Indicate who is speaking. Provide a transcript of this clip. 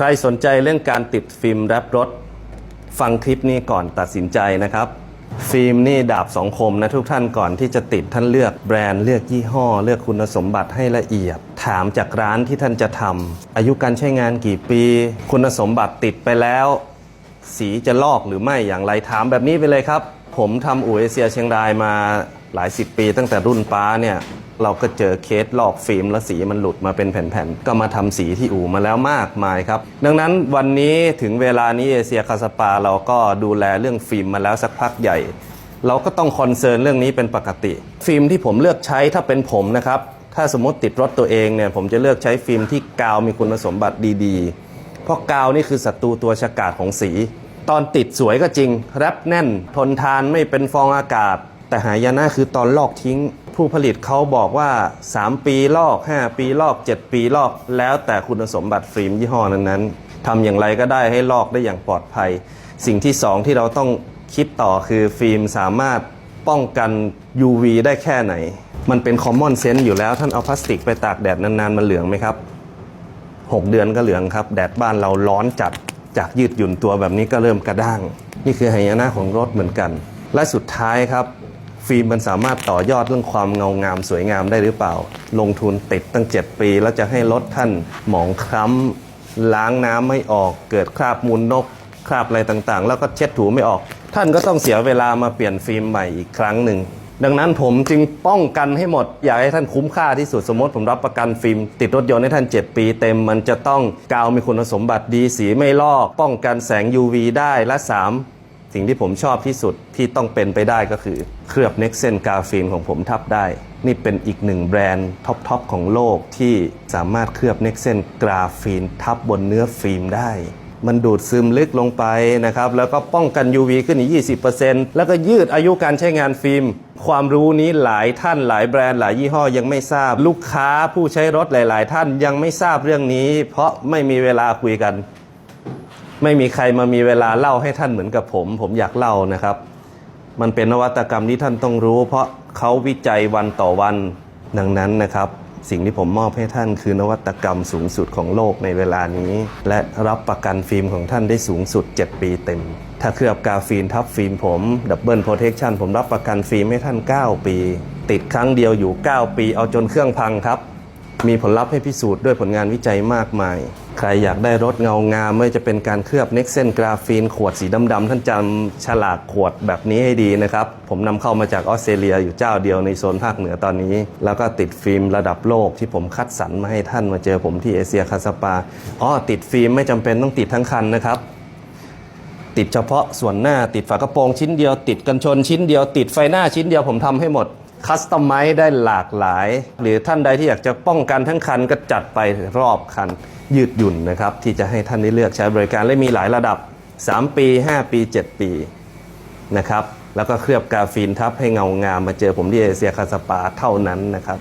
Speaker 1: ใครสนใจเรื่องการติดฟิล์มแรปรถ ฟังคลิปนี้ก่อนตัดสินใจนะครับ ฟิล์มนี่ดาบสองคมนะทุกท่านก่อนที่จะติดท่านเลือกแบรนด์เลือกยี่ห้อ เลือกคุณสมบัติให้ละเอียด ถามจากร้านที่ท่านจะทำอายุการใช้งานกี่ปี คุณสมบัติติดไปแล้ว สีจะลอกหรือไม่อย่างไรถามแบบนี้ไปเลยครับ ผมทำอู่เอเชียเชียงรายมาหลายสิบปี ตั้งแต่รุ่นป้าเนี่ย เราก็เจอเคสลอกฟิล์มแล้วสีมันหลุดมาเป็นแผ่นๆ ก็มาทำสีที่อู่มาแล้วมากมายครับ ดังนั้นวันนี้ถึงเวลานี้เอเชียคาสปาเราก็ดูแลเรื่องฟิล์มมาแล้วสักพักใหญ่ เราก็ต้องคอนเซิร์นเรื่องนี้เป็นปกติ ฟิล์มที่ผมเลือกใช้ถ้าเป็นผมนะครับ ถ้าสมมติติดรถตัวเองเนี่ยผมจะเลือกใช้ฟิล์มที่กาวมีคุณสมบัติดีๆ เพราะกาวนี่คือศัตรูตัวฉกาจของสี ตอนติดสวยก็จริง แรปแน่น ทนทานไม่เป็นฟองอากาศ แต่หายนะคือตอนลอกทิ้ง ผู้ผลิตเขาบอกว่า 3 ปีลอก 5 ปีลอก 7 ปีลอก แล้วแต่คุณสมบัติฟิล์มยี่ห้อนั้นๆทำอย่างไรก็ได้ให้ลอกได้อย่างปลอดภัย สิ่งที่ 2 ที่เราต้องคิดต่อคือฟิล์มสามารถป้องกัน UV ได้แค่ไหน มันเป็น common sense อยู่แล้วท่านเอาพลาสติกไปตากแดดนานๆ มันเหลืองไหมครับ 6 เดือนก็เหลืองครับ แดดบ้านเราร้อนจัดจากยืดหยุ่นตัวแบบนี้ก็เริ่มกระด้าง นี่คือหายนะของรถเหมือนกัน และสุดท้ายครับ ฟิล์มมันสามารถต่อยอดเรื่องความเงางามสวยงามได้หรือเปล่า ลงทุนติดตั้ง 7 ปี แล้วจะให้รถท่านหมองคล้ำล้างน้ำไม่ออก เกิดคราบมูลนก คราบอะไรต่างๆ แล้วก็เช็ดถูไม่ออก ท่านก็ต้องเสียเวลามาเปลี่ยนฟิล์มใหม่อีกครั้งหนึ่งดังนั้นผมจึงป้องกันให้หมด อยากให้ท่านคุ้มค่าที่สุดสมมติผมรับประกันฟิล์ม ติดรถยนต์ให้ท่าน 7 ปีเต็มมันจะต้องกาวมีคุณสมบัติดีสีไม่ลอก ป้องกันแสง UV ได้และ 3 สิ่งที่ผมชอบที่สุดที่ต้องเป็นไปได้ก็คือ เคลือบเน็กเซนกาฟิล์มของผมทับได้ นี่เป็นอีกหนึ่งแบรนด์ท็อปๆของโลกที่สามารถเคลือบเน็กเซนกราฟีนทับบนเนื้อฟิล์มได้ มันดูดซึมลึกลงไปนะครับ แล้วก็ป้องกัน UV ขึ้นอีก 20%แล้วก็ยืดอายุการใช้งานฟิล์ม ความรู้นี้หลายท่านหลายแบรนด์หลายยี่ห้อยังไม่ทราบ ลูกค้าผู้ใช้รถหลาย ๆ ท่านยังไม่ทราบเรื่องนี้ เพราะไม่มีเวลาคุยกัน ไม่มีใครมามีเวลาเล่าให้ท่านเหมือนกับผม ผมอยากเล่านะครับ มันเป็นนวัตกรรมที่ท่านต้องรู้ เพราะเขาวิจัยวันต่อวันดังนั้นนะครับ สิ่งที่ผมมอบให้ท่านคือนวัตกรรมสูงสุดของโลกในเวลานี้ และรับประกันฟิล์มของท่านได้สูงสุด 7 ปีเต็ม ถ้าเคลือบกาฟิล์มทับฟิล์มผมดับเบิลโปรเทคชันผมรับประกันฟิล์มให้ท่าน 9 ปี ติดครั้งเดียวอยู่ 9 ปี เอาจนเครื่องพังครับ มีผลลัพธ์ให้พิสูจน์ด้วยผลงานวิจัยมากมาย ใครอยากได้รถเงางามไม่จะเป็นการเคลือบเน็กเซนกราฟีนขวดสีดำๆท่านจำฉลากขวดแบบนี้ให้ดีนะครับ ผมนำเข้ามาจากออสเตรเลียอยู่เจ้าเดียวในโซนภาคเหนือตอนนี้ แล้วก็ติดฟิล์มระดับโลกที่ผมคัดสรรมาให้ท่านมาเจอผมที่เอเชียคาสปาอ๋อติดฟิล์มไม่จำเป็นต้องติดทั้งคันนะครับติดเฉพาะส่วนหน้าติดฝากระโปรงชิ้นเดียว ติดกันชนชิ้นเดียว ติดไฟหน้าชิ้นเดียวผมทำให้หมด คัสตอมไมซ์ได้หลากหลาย หรือท่านใดที่อยากจะป้องกันทั้งคันก็จัดไปรอบคันยืดหยุ่นนะครับ ที่จะให้ท่านได้เลือกใช้บริการและมีหลายระดับ 3 ปี 5 ปี 7 ปีนะครับแล้วก็เคลือบกาฟีนทับให้เงางามมาเจอผมที่เอเชียคาสปาเท่านั้นนะครับ